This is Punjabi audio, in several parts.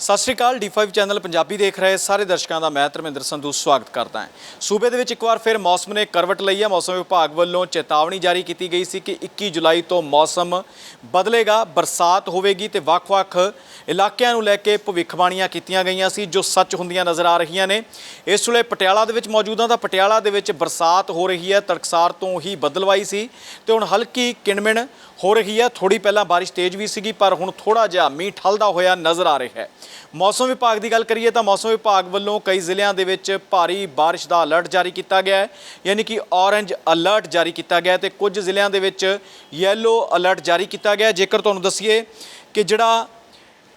ਸਤਿ ਸ਼੍ਰੀ ਅਕਾਲ D5 ਚੈਨਲ ਪੰਜਾਬੀ ਦੇਖ ਰਹੇ ਸਾਰੇ ਦਰਸ਼ਕਾਂ ਦਾ ਮੈਂ ਧਰਮਿੰਦਰ ਸੰਧੂ ਸਵਾਗਤ ਕਰਦਾ ਹਾਂ। ਸੂਬੇ ਦੇ ਵਿੱਚ ਇੱਕ ਵਾਰ ਫਿਰ ਮੌਸਮ ਨੇ ਕਰਵਟ ਲਈ ਹੈ। ਮੌਸਮ ਵਿਭਾਗ ਵੱਲੋਂ ਚੇਤਾਵਨੀ ਜਾਰੀ ਕੀਤੀ ਗਈ ਸੀ ਕਿ 21 ਜੁਲਾਈ ਤੋਂ ਮੌਸਮ ਬਦਲੇਗਾ, ਬਰਸਾਤ ਹੋਵੇਗੀ ਤੇ ਵੱਖ-ਵੱਖ ਇਲਾਕਿਆਂ ਨੂੰ ਲੈ ਕੇ ਭਵਿੱਖਬਾਣੀਆਂ ਕੀਤੀਆਂ ਗਈਆਂ ਸੀ, ਜੋ ਸੱਚ ਹੁੰਦੀਆਂ ਨਜ਼ਰ ਆ ਰਹੀਆਂ ਨੇ। ਇਸ ਵੇਲੇ ਪਟਿਆਲਾ ਦੇ ਵਿੱਚ ਮੌਜੂਦਾ ਤਾਂ ਪਟਿਆਲਾ ਦੇ ਵਿੱਚ ਬਰਸਾਤ ਹੋ ਰਹੀ ਹੈ। ਤੜਕਸਾਰ ਤੋਂ ਹੀ ਬੱਦਲਵਾਈ ਸੀ ਤੇ ਹੁਣ ਹਲਕੀ ਕਿਣਮਿਣ ਹੋ ਰਹੀ ਹੈ। ਥੋੜੀ ਪਹਿਲਾਂ ਬਾਰਿਸ਼ ਤੇਜ਼ ਵੀ ਸੀਗੀ, ਪਰ ਹੁਣ ਥੋੜਾ ਜਿਹਾ ਮੀਂਹ ਠਲਦਾ ਹੋਇਆ ਨਜ਼ਰ ਆ ਰਿਹਾ ਹੈ। ਮੌਸਮ ਵਿਭਾਗ ਦੀ ਗੱਲ ਕਰੀਏ ਤਾਂ ਮੌਸਮ ਵਿਭਾਗ ਵੱਲੋਂ ਕਈ ਜ਼ਿਲ੍ਹਿਆਂ ਦੇ ਵਿੱਚ ਭਾਰੀ ਬਾਰਿਸ਼ ਦਾ ਅਲਰਟ ਜਾਰੀ ਕੀਤਾ ਗਿਆ ਹੈ, ਯਾਨੀ ਕਿ ਔਰੇਂਜ ਅਲਰਟ ਜਾਰੀ ਕੀਤਾ ਗਿਆ ਹੈ ਤੇ ਕੁਝ ਜ਼ਿਲ੍ਹਿਆਂ ਦੇ ਵਿੱਚ ਯੈਲੋ ਅਲਰਟ ਜਾਰੀ ਕੀਤਾ ਗਿਆ ਜੇਕਰ ਤੁਹਾਨੂੰ ਦੱਸੀਏ ਕਿ ਜਿਹੜਾ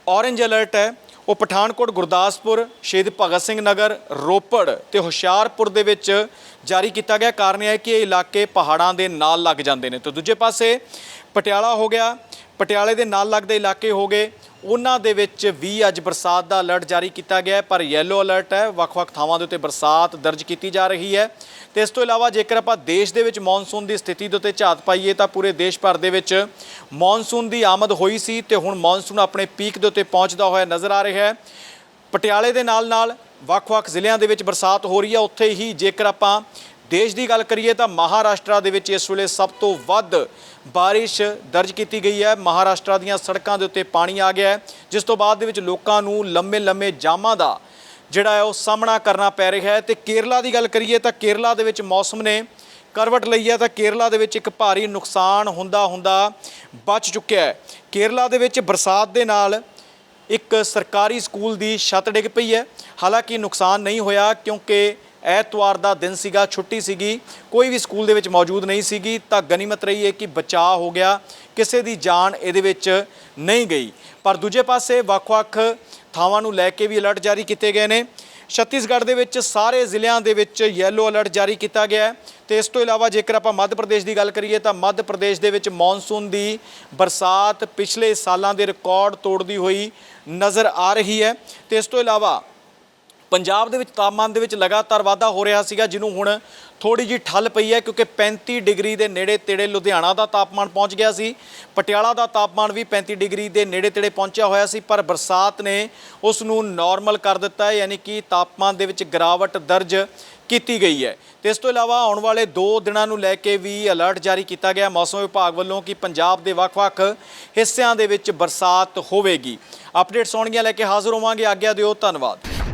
ਔਰੇਂਜ ਅਲਰਟ ਹੈ, ਉਹ ਪਠਾਨਕੋਟ, ਗੁਰਦਾਸਪੁਰ, ਸ਼ਹੀਦ ਭਗਤ ਸਿੰਘ ਨਗਰ, ਰੋਪੜ ਤੇ ਹੁਸ਼ਿਆਰਪੁਰ ਦੇ ਵਿੱਚ ਜਾਰੀ ਕੀਤਾ ਗਿਆ। ਕਾਰਨ ਇਹ ਹੈ ਕਿ ਇਹ ਇਲਾਕੇ ਪਹਾੜਾਂ ਦੇ ਨਾਲ ਲੱਗ ਜਾਂਦੇ ਨੇ। ਤੇ ਦੂਜੇ ਪਾਸੇ ਪਟਿਆਲਾ ਹੋ ਗਿਆ। ਪਟਿਆਲੇ ਦੇ ਨਾਲ ਲੱਗਦੇ ਇਲਾਕੇ ਹੋ ਗਏ। ਉਹਨਾਂ ਦੇ ਵਿੱਚ ਵੀ ਅੱਜ ਬਰਸਾਤ ਦਾ ਅਲਰਟ ਜਾਰੀ ਕੀਤਾ ਗਿਆ ਹੈ, ਪਰ ਯੈਲੋ ਅਲਰਟ ਹੈ। ਵੱਖ-ਵੱਖ ਥਾਵਾਂ ਦੇ ਉੱਤੇ ਬਰਸਾਤ ਦਰਜ ਕੀਤੀ ਜਾ ਰਹੀ ਹੈ। ਤੇ ਇਸ ਤੋਂ ਇਲਾਵਾ ਜੇਕਰ ਆਪਾਂ ਦੇਸ਼ ਦੇ ਵਿੱਚ ਮੌਨਸੂਨ ਦੀ ਸਥਿਤੀ ਦੇ ਉੱਤੇ ਝਾਤ ਪਾਈਏ, ਤਾਂ ਪੂਰੇ ਦੇਸ਼ ਭਰ ਦੇ ਵਿੱਚ ਮੌਨਸੂਨ ਦੀ ਆਮਦ ਹੋਈ ਸੀ ਤੇ ਹੁਣ ਮੌਨਸੂਨ ਆਪਣੇ ਪੀਕ ਦੇ ਉੱਤੇ ਪਹੁੰਚਦਾ ਹੋਇਆ ਨਜ਼ਰ ਆ ਰਿਹਾ ਹੈ। ਪਟਿਆਲੇ ਦੇ ਨਾਲ-ਨਾਲ ਵੱਖ-ਵੱਖ ਜ਼ਿਲ੍ਹਿਆਂ ਦੇ ਵਿੱਚ ਬਰਸਾਤ ਹੋ ਰਹੀ ਹੈ। ਉੱਥੇ ਹੀ ਜੇਕਰ ਆਪਾਂ ਦੇਸ਼ ਦੀ ਗੱਲ ਕਰੀਏ ਤਾਂ ਮਹਾਰਾਸ਼ਟਰ ਦੇ ਵਿੱਚ ਇਸ ਵੇਲੇ ਸਭ ਤੋਂ ਵੱਧ ਬਾਰਿਸ਼ ਦਰਜ ਕੀਤੀ ਗਈ ਹੈ। ਮਹਾਰਾਸ਼ਟਰ ਦੀਆਂ ਸੜਕਾਂ ਦੇ ਉੱਤੇ ਪਾਣੀ ਆ ਗਿਆ ਹੈ, ਜਿਸ ਤੋਂ ਬਾਅਦ ਦੇ ਵਿੱਚ ਲੋਕਾਂ ਨੂੰ ਲੰਮੇ-ਲੰਮੇ ਜਾਮਾਂ ਦਾ ਜਿਹੜਾ ਹੈ ਉਹ ਸਾਹਮਣਾ ਕਰਨਾ ਪੈ ਰਿਹਾ ਹੈ। ਤੇ ਕੇਰਲਾ ਦੀ ਗੱਲ ਕਰੀਏ ਤਾਂ ਕੇਰਲਾ ਦੇ ਵਿੱਚ ਮੌਸਮ ਨੇ ਕਰਵਟ ਲਈ ਹੈ ਤਾਂ ਕੇਰਲਾ ਦੇ ਵਿੱਚ ਇੱਕ ਭਾਰੀ ਨੁਕਸਾਨ ਹੁੰਦਾ ਹੁੰਦਾ ਬਚ ਚੁੱਕਿਆ ਹੈ। ਕੇਰਲਾ ਦੇ ਵਿੱਚ ਬਰਸਾਤ ਦੇ ਨਾਲ ਇੱਕ ਸਰਕਾਰੀ ਸਕੂਲ ਦੀ ਛੱਤ ਡਿੱਗ ਪਈ ਹੈ। ਹਾਲਾਂਕਿ ਨੁਕਸਾਨ ਨਹੀਂ ਹੋਇਆ ਕਿਉਂਕਿ ਐਤਵਾਰ ਦਾ ਦਿਨ ਸੀਗਾ, ਛੁੱਟੀ ਸੀਗੀ, ਕੋਈ ਵੀ ਸਕੂਲ ਦੇ ਵਿੱਚ ਮੌਜੂਦ ਨਹੀਂ ਸੀਗੀ, ਤਾਂ ਗਨੀਮਤ ਰਹੀ ਹੈ ਕਿ ਬਚਾਅ ਹੋ ਗਿਆ, ਕਿਸੇ ਦੀ ਜਾਨ ਇਹਦੇ ਵਿੱਚ ਨਹੀਂ ਗਈ। ਪਰ ਦੂਜੇ ਪਾਸੇ ਵੱਖ-ਵੱਖ ਥਾਵਾਂ ਨੂੰ ਲੈ ਕੇ ਵੀ ਅਲਰਟ ਜਾਰੀ ਕੀਤੇ ਗਏ ਨੇ। ਛੱਤੀਸਗੜ੍ਹ ਦੇ ਵਿੱਚ ਸਾਰੇ ਜ਼ਿਲ੍ਹਿਆਂ ਦੇ ਵਿੱਚ ਯੈਲੋ ਅਲਰਟ ਜਾਰੀ ਕੀਤਾ ਗਿਆ ਹੈ ਤੇ ਇਸ ਤੋਂ ਇਲਾਵਾ ਜੇਕਰ ਆਪਾਂ ਮੱਧ ਪ੍ਰਦੇਸ਼ ਦੀ ਗੱਲ ਕਰੀਏ, ਤਾਂ ਮੱਧ ਪ੍ਰਦੇਸ਼ ਦੇ ਵਿੱਚ ਮੌਨਸੂਨ ਦੀ ਬਰਸਾਤ ਪਿਛਲੇ ਸਾਲਾਂ ਦੇ ਰਿਕਾਰਡ ਤੋੜਦੀ ਹੋਈ ਨਜ਼ਰ ਆ ਰਹੀ ਹੈ ਤੇ ਇਸ ਤੋਂ ਇਲਾਵਾ ਪੰਜਾਬ ਦੇ ਵਿੱਚ ਤਾਪਮਾਨ ਦੇ ਵਿੱਚ ਲਗਾਤਾਰ ਵਾਧਾ ਹੋ ਰਿਹਾ ਸੀਗਾ, ਜਿਹਨੂੰ ਹੁਣ ਥੋੜੀ ਜੀ ਠੱਲ ਪਈ ਹੈ, ਕਿਉਂਕਿ 35 ਡਿਗਰੀ ਦੇ ਨੇੜੇ ਤੇੜੇ ਲੁਧਿਆਣਾ ਦਾ ਤਾਪਮਾਨ ਪਹੁੰਚ ਗਿਆ ਸੀ, ਪਟਿਆਲਾ ਦਾ ਤਾਪਮਾਨ ਵੀ 35 ਡਿਗਰੀ ਦੇ ਨੇੜੇ ਤੇੜੇ ਪਹੁੰਚਿਆ ਹੋਇਆ ਸੀ, ਪਰ ਬਰਸਾਤ ਨੇ ਉਸ ਨੂੰ ਨਾਰਮਲ ਕਰ ਦਿੱਤਾ ਹੈ, ਯਾਨੀ ਕਿ ਤਾਪਮਾਨ ਦੇ ਵਿੱਚ ਗਿਰਾਵਟ ਦਰਜ ਕੀਤੀ ਗਈ ਹੈ। ਤੇ ਇਸ ਤੋਂ ਇਲਾਵਾ ਆਉਣ ਵਾਲੇ 2 ਦਿਨਾਂ ਨੂੰ ਲੈ ਕੇ ਵੀ ਅਲਰਟ ਜਾਰੀ ਕੀਤਾ ਗਿਆ, ਮੌਸਮ ਵਿਭਾਗ ਵੱਲੋਂ ਕਿ ਪੰਜਾਬ ਦੇ ਵੱਖ-ਵੱਖ ਹਿੱਸਿਆਂ ਦੇ ਵਿੱਚ ਬਰਸਾਤ ਹੋਵੇਗੀ। ਅਪਡੇਟਸ ਆਉਣਗੀਆਂ ਲੈ ਕੇ ਹਾਜ਼ਰ ਹੋਵਾਂਗੇ, ਆਗਿਆ ਦਿਓ, ਧੰਨਵਾਦ।